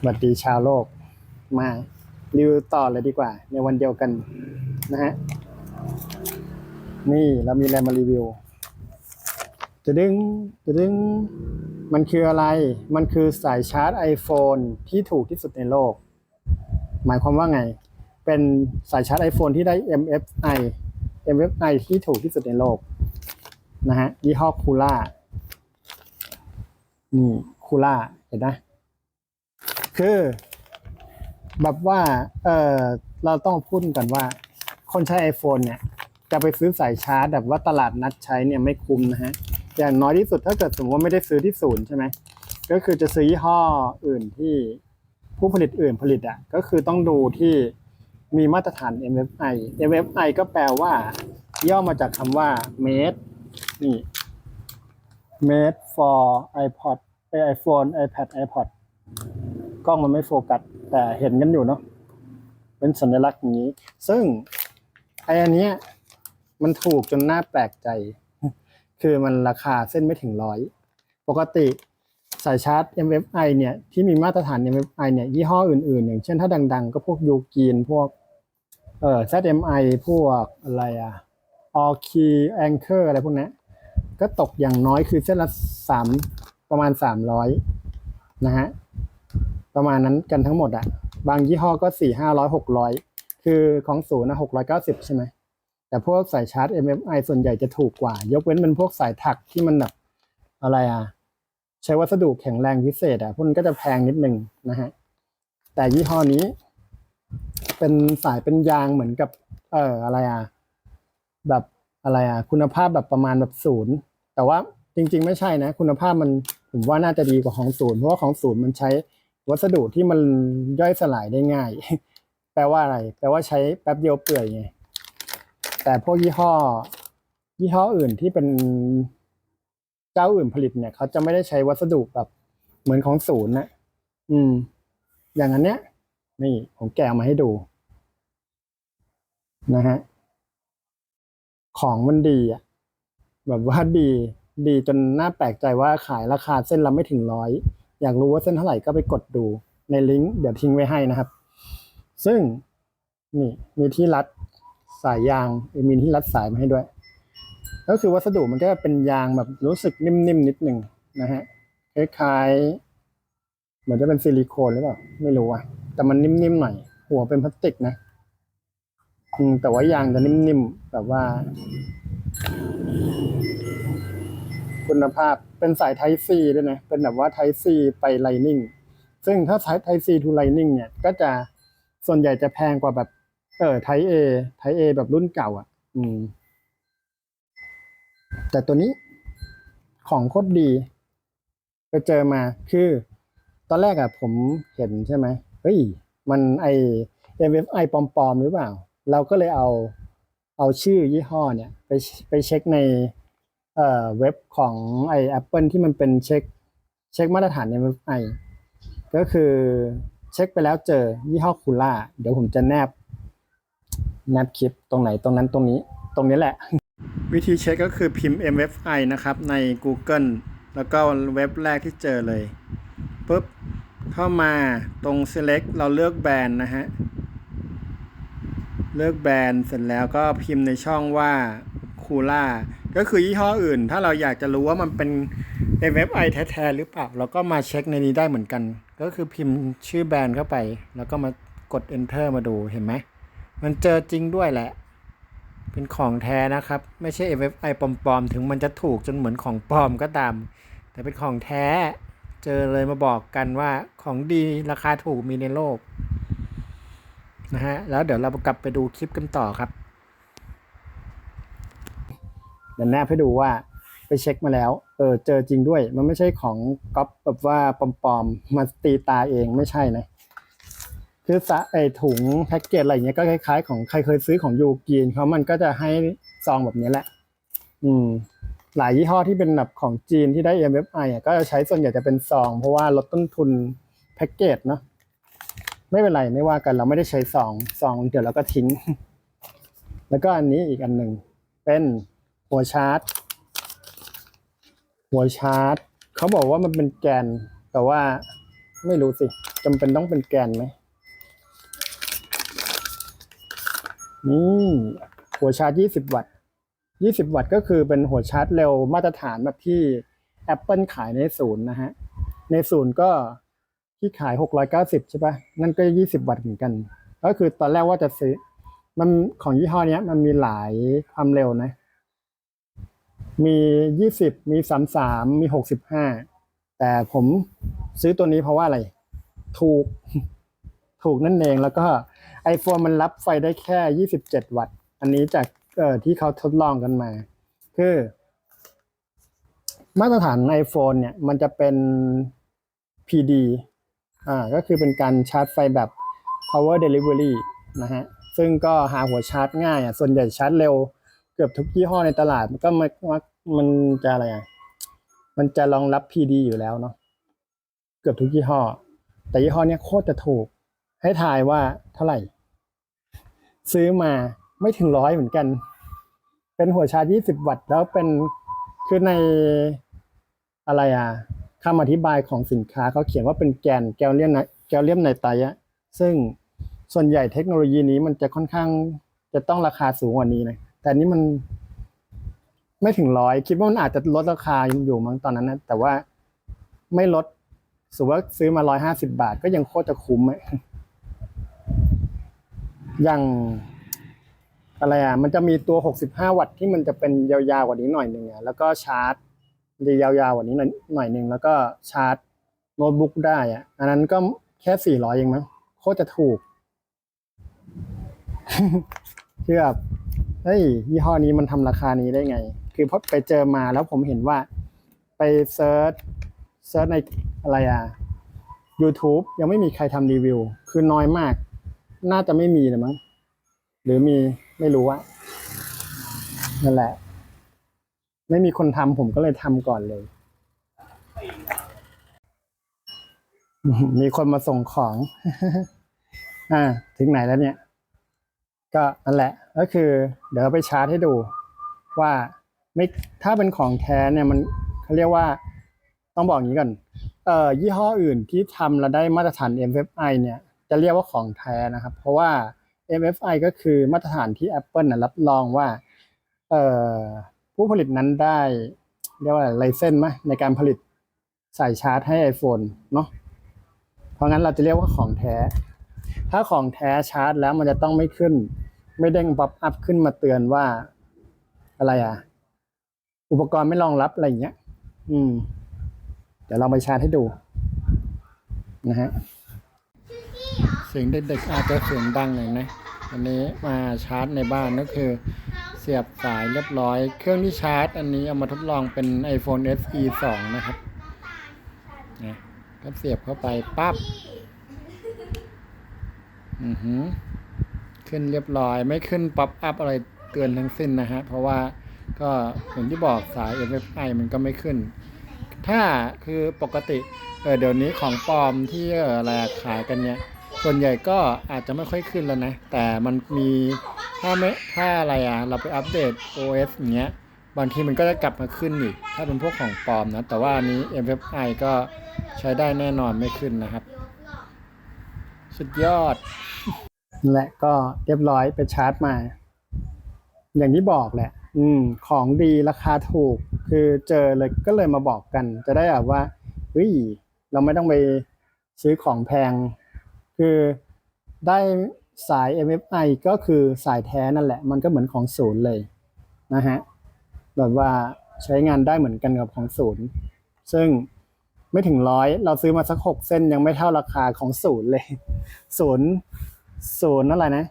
สวัสดีชาวโลกมารีวิวต่อเลยดีกว่า ในวันเดียวกันนะฮะ นี่เรามีอะไรมารีวิว จะดึงจะดึง มันคืออะไร มันคือสายชาร์จ iPhone ที่ถูกที่สุดในโลก หมายความว่าไง เป็นสายชาร์จ iPhone ที่ได้ MFI MFI ที่ถูกที่สุดในโลกนะฮะยี่ห้อคูล่านี่คูล่าเห็นไหม คือ แบบว่าเออเราต้องพูดกันว่า คนใช้ iPhone เนี่ย จะไปซื้อสายชาร์จแบบว่าตลาดนัดใช้เนี่ยไม่คุ้มนะฮะ อย่างน้อยที่สุดถ้าเกิดสมมติว่าไม่ได้ซื้อที่ศูนย์ใช่ไหมก็คือจะซื้อยี่ห้ออื่นที่ผู้ผลิตอื่นผลิตอะก็คือต้องดูที่มีมาตรฐาน MFI MFI ก็แปลว่า ย่อมาจากคำว่า made นี่ made for iPod เอ่อ iPhone iPad iPod ล้องมันไม่โฟกัสแต่เห็นกันอยู่เนาะเป็นสัญลักษณ์อย่างนี้ ซึ่งไออันเนี้ยมันถูกจนน่าแปลกใจ คือมันราคาเส้นไม่ถึงร้อยปกติสายชาร์จ MFI เนี่ยที่มีมาตรฐาน MFI เนี่ยยี่ห้ออื่น ๆ อย่างเช่นถ้าดัง ๆ ก็พวกยูกีนพวกเอ่อ ZMI พวกอะไรอะออคีแองเกอร์อะไรพวกนี้ยก็ตกอย่างน้อยคือเส้นละสามประมาณสามร้อยนะฮะ ประมาณนั้นกันทั้งหมดอะบางยี่ห้อก็สี่ห้าร้อยหกร้อยคือของศูนย์นะหกร้อยเก้าสิบใช่ไหมแต่พวกสายชาร์จ MFI ส่วนใหญ่จะถูกกว่า ยกเว้นเป็นพวกสายถักที่มันแบบอะไรอะ ใช้วัสดุแข็งแรงพิเศษอะพวกนั้นก็จะแพงนิดนึงนะฮะแต่ยี่ห้อนี้ เป็นสายเป็นยางเหมือนกับ เอ่ออะไรอะแบบอะไรอะ คุณภาพแบบประมาณแบบศูนย์แต่ว่าจริง ๆ ไม่ใช่นะ คุณภาพมันผมว่าน่าจะดีกว่าของศูนย์เพราะว่าของศูนย์มันใช้ วัสดุที่มันย่อยสลายได้ง่าย แปลว่าอะไร แปลว่าใช้แป๊บเดียวเปื่อยไง แต่พวกยี่ห้อ ยี่ห้ออื่นที่เป็นเจ้าอื่นผลิตเนี่ยเขาจะไม่ได้ใช้วัสดุแบบเหมือนของศูนย์นะอืม อย่างอันเนี้ย นี่ผมแกะมาให้ดู นะฮะ ของมันดีอะ แบบว่าดี ดีจนน่าแปลกใจว่าขายราคาเส้นละไม่ถึงร้อย อยากรู้ว่าเส้นเท่าไหร่ก็ไปกดดูในลิงก์เดี๋ยวทิ้งไว้ให้นะครับ ซึ่งนี่มีที่รัดสายยางมีที่รัดสายมาให้ด้วย ก็คือวัสดุมันก็เป็นยางแบบรู้สึกนิ่มๆนิดหนึ่งนะฮะคล้ายๆเหมือนจะเป็นซิลิโคนหรือเปล่าไม่รู้อะแต่มันนิ่มๆหน่อย หัวเป็นพลาสติกนะ อืมแต่ว่ายางจะนิ่มๆแบบว่า คุณภาพเป็นสายไทซีด้วยนะ เป็นแบบว่าไทซีไปไลนิ่งซึ่งถ้าสายไทซีทูไลนิ่งเนี่ย ก็จะส่วนใหญ่จะแพงกว่าแบบ เออไทเอไทเอแบบรุ่นเก่าอะ อืม แต่ตัวนี้ของโคตรดี ไปเจอมาคือ ตอนแรกอะผมเห็นใช่ไหมเฮ้ย มันไอ MFI ปลอมๆหรือเปล่า เราก็เลยเอาเอาชื่อยี่ห้อเนี่ย ไปไปเช็คใน เอ่อเว็บของไอ Apple ที่มันเป็นเช็คเช็คมาตรฐาน MFI ก็คือเช็คไปแล้วเจอยี่ห้อคูล่าเดี๋ยวผมจะแนบแนบคลิปตรงไหนตรงนั้นตรงนี้ตรงนี้แหละ วิธีเช็คก็คือพิมพ์ MFI นะครับ ใน Google แล้วก็เว็บแรกที่เจอเลยปุ๊บเข้ามาตรง select เราเลือกแบรนด์นะฮะ เลือกแบรนด์เสร็จแล้วก็พิมพ์ในช่องว่าคูล่า ก็คือยี่ห้ออื่น ถ้าเราอยากจะรู้ว่ามันเป็น MFI แท้ๆหรือเปล่า เราก็มาเช็คในนี้ได้เหมือนกัน ก็คือพิมพ์ชื่อแบรนด์เข้าไป แล้วก็มากด enter มาดูเห็นไหม มันเจอจริงด้วยแหละ เป็นของแท้นะครับ ไม่ใช่ MFI ปลอมๆ ถึงมันจะถูกจนเหมือนของปลอมก็ตาม แต่เป็นของแท้ เจอเลยมาบอกกันว่าของดีราคาถูกมีในโลกนะฮะ แล้วเดี๋ยวเรากลับไปดูคลิปกันต่อครับ เดี๋ยวแนบให้ดูว่าไปเช็คมาแล้ว เออเจอจริงด้วย มันไม่ใช่ของก๊อปแบบว่าปลอมๆมาตีตาเองไม่ใช่นะคือสะไอถุงแพ็กเกจอะไรเงี้ยก็คล้ายๆ ของใครเคยซื้อของยูกีนเขามันก็จะให้ซองแบบนี้แหละ อืม หลายยี่ห้อที่เป็นแบบของจีนที่ได้ MFI อะก็จะใช้ส่วนใหญ่จะเป็นซอง เพราะว่าลดต้นทุนแพ็กเกจเนาะไม่เป็นไรไม่ว่ากันเราไม่ได้ใช้ซองซองเดี๋ยวเราก็ทิ้ง แล้วก็อันนี้อีกอันหนึ่งเป็น หัวชาร์จ หัวชาร์จ เขาบอกว่ามันเป็นแกน แต่ว่าไม่รู้สิจำเป็นต้องเป็นแกนไหมนี่หัวชาร์จ 20 วัตต์ 20 วัตต์ก็คือเป็นหัวชาร์จเร็วมาตรฐานแบบที่ Apple ขายในศูนย์นะฮะ ในศูนย์ก็ที่ขาย 690 ใช่ปะนั่นก็ 20 วัตต์เหมือนกัน ก็คือตอนแรกว่าจะซื้อ มันของยี่ห้อนี้มันมีหลายความเร็วนะ มียี่สิบมีสามสามมีหกสิบห้าแต่ผมซื้อตัวนี้เพราะว่าอะไร ถูก ถูกนั่นเองแล้วก็ iPhone มันรับไฟได้แค่ยี่สิบเจ็ดวัตต์ อันนี้จากเอ่อที่เขาทดลองกันมา คือ มาตรฐาน iPhone เนี่ย มันจะเป็น PD อ่าก็คือเป็นการชาร์จไฟแบบ power delivery นะฮะ ซึ่งก็หาหัวชาร์จง่ายอะส่วนใหญ่ชาร์จเร็ว เกือบทุกยี่ห้อในตลาดมันก็มันมันจะอะไรอะมันจะรองรับ PD อยู่แล้วเนาะเกือบทุกยี่ห้อ แต่ยี่ห้อเนี้ยโคตรจะถูก ให้ทายว่าเท่าไหร่ ซื้อมาไม่ถึงร้อยเหมือนกัน เป็นหัวชาร์จ20วัตต์ แล้วเป็นคือในอะไรอะคำอธิบายของสินค้าเขาเขียนว่าเป็นแกนแกลเลียมไนแกลเลียมไนไตอะซึ่งส่วนใหญ่เทคโนโลยีนี้มันจะค่อนข้างจะต้องราคาสูงกว่านี้นะ แต่นี้มันไม่ถึงร้อยคิดว่ามันอาจจะลดราคาอยู่มั้งตอนนั้นนะแต่ว่าไม่ลดสมมติว่าซื้อมาร้อยห้าสิบาท ก็ยังโคตรจะคุ้มอะอย่างอะไรอะ มันจะมีตัวหกสิบห้าวัตต์ที่มันจะเป็นยาวๆกว่านี้หน่อยหนึ่งอะแล้วก็ชาร์จจะยาวๆกว่านี้หน่อยหน่อยหนึ่งแล้วก็ชาร์จโน้ตบุ๊กได้อะ อันนั้นก็แค่สี่ร้อยเองมั้งโคตรจะถูกคือ เฮ้ยยี่ห้อนี้มันทำราคานี้ได้ไง คือพอไปเจอมาแล้วผมเห็นว่า ไปเซิร์ชเซิร์ชในอะไรอะ YouTube ยังไม่มีใครทำรีวิว คือน้อยมาก น่าจะไม่มีเลยมั้งหรือมีไม่รู้ว่านั่นแหละ ไม่มีคนทำผมก็เลยทำก่อนเลย มีคนมาส่งของ อ่า ถึงไหนแล้วเนี่ย ก็นั่นแหละก็คือเดี๋ยวไปชาร์จให้ดูว่าไม่ถ้าเป็นของแท้เนี่ยมันเขาเรียกว่าต้องบอกอย่างนี้ก่อนเอ่อยี่ห้ออื่นที่ทำแล้วได้มาตรฐาน MFI เนี่ยจะเรียกว่าของแท้นะครับ เพราะว่า MFI ก็คือมาตรฐานที่ Apple นะรับรองว่าเอ่อผู้ผลิตนั้นได้เรียกว่าไลเซนส์ไหมในการผลิตสายชาร์จให้ iPhone เนาะเพราะงั้นเราจะเรียกว่าของแท้ ถ้าของแท้ชาร์จแล้วมันจะต้องไม่ขึ้น ไม่เด้งป๊อปอัพขึ้นมาเตือนว่า อะไรอะ อุปกรณ์ไม่รองรับอะไรอย่างเงี้ย อืม เดี๋ยวเราไปชาร์จให้ดู นะฮะเสียงเด็กๆอาจจะเสียงดังหน่อยนะอันนี้มาชาร์จในบ้านก็คือ เสียบสายเรียบร้อย เครื่องที่ชาร์จ อันนี้เอามาทดลองเป็น iPhone SE 2 นะครับนะก็เสียบเข้าไปปั๊บ อือหือขึ้นเรียบร้อยไม่ขึ้นป๊อปอัพอะไรเตือนทั้งสิ้นนะฮะ เพราะว่าก็อย่างที่บอกสาย MFI มันก็ไม่ขึ้น ถ้าคือปกติเออเดี๋ยวนี้ของปลอมที่เอออะไรขายกันเนี่ย ส่วนใหญ่ก็อาจจะไม่ค่อยขึ้นแล้วนะ แต่มันมีถ้าไม่ถ้าอะไรอะ เราไปอัปเดต OS อย่างเงี้ย บางทีมันก็จะกลับมาขึ้นอีก ถ้าเป็นพวกของปลอมนะ แต่ว่าอันนี้ MFI ก็ใช้ได้แน่นอนไม่ขึ้นนะครับ สุดยอด และก็เรียบร้อยไปชาร์จมา อย่างที่บอกแหละ อืม ของดีราคาถูก คือเจอเลยก็เลยมาบอกกัน จะได้แบบว่าเฮ้ยเราไม่ต้องไปซื้อของแพง คือได้สาย MFI ก็คือสายแท้นั่นแหละ มันก็เหมือนของศูนย์เลยนะฮะ แบบว่าใช้งานได้เหมือนกันกับของศูนย์ ซึ่ง ไม่ถึงร้อยเราซื้อมาสักหกเส้นยังไม่เท่าราคาของศูนย์เลยศูนย์ศูนย์อะไรนะ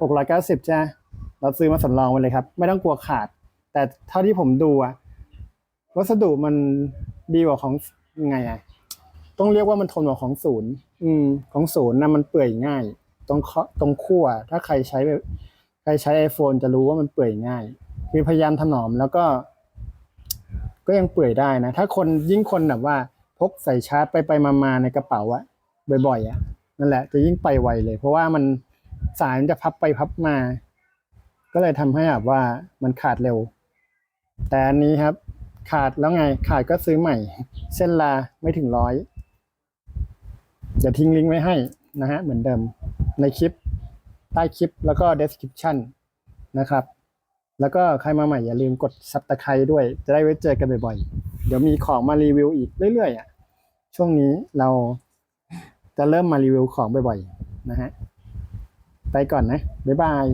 หกร้อยเก้าสิบจ้าเราซื้อมาสำรองไว้เลยครับ ไม่ต้องกลัวขาด แต่เท่าที่ผมดูอะวัสดุมันดีกว่าของยังไงอะต้องเรียกว่ามันทนกว่าของศูนย์อืม ของศูนย์นะมันเปื่อยง่ายตรงตรงขั้วถ้าใครใช้ใครใช้ iPhone จะรู้ว่ามันเปื่อยง่ายคือพยายามถนอมแล้วก็ ก็ยังเปื่อยได้นะ ถ้าคนยิ่งคนแบบว่า พกใส่ชาร์จไปไปมามาในกระเป๋าอะบ่อยๆอะนั่นแหละจะยิ่งไปไวเลย เพราะว่ามันสายมันจะพับไปพับมา ก็เลยทำให้แบบว่ามันขาดเร็ว แต่อันนี้ครับ ขาดแล้วไงขาดก็ซื้อใหม่ เส้นละไม่ถึงร้อยจะทิ้งลิงก์ไว้ให้นะฮะเหมือนเดิมในคลิปใต้คลิปแล้วก็ description นะครับ แล้วก็ใครมาใหม่อย่าลืมกดซับตะไคร้ด้วย จะได้ไว้เจอกันบ่อยๆ เดี๋ยวมีของมารีวิวอีกเรื่อยๆอะ ช่วงนี้เราจะเริ่มมารีวิวของบ่อยๆ นะฮะ ไปก่อนนะ บ๊ายบาย